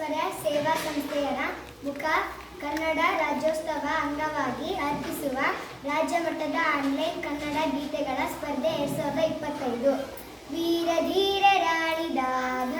ಬಸವೇಶ್ವರ ಸೇವಾ ಸಂಸ್ಥೆಯರ ಮುಖ ಕನ್ನಡ ರಾಜ್ಯೋತ್ಸವ ಅಂಗವಾಗಿ ಅರ್ಪಿಸುವ ರಾಜ್ಯ ಮಟ್ಟದ ಆನ್ಲೈನ್ ಕನ್ನಡ ಗೀತೆಗಳ ಸ್ಪರ್ಧೆ ಎರಡ್ ಸಾವಿರದ ಇಪ್ಪತ್ತೈದು. ವೀರ ಧೀರರಾಳಿದ ಭವ್ಯ ಭಾರತ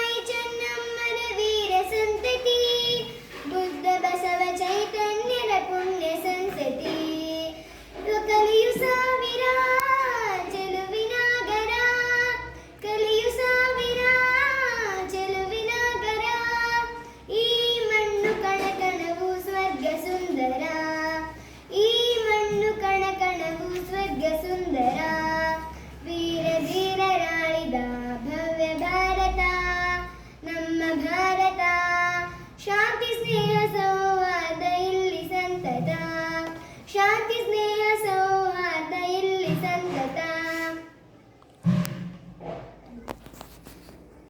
ಭಾರತ. ಶಾಂತಿ ಸ್ನೇಹ ಸಂವಾದ ಇಲ್ಲಿ ಸಂತತ. ಶಾಂತಿ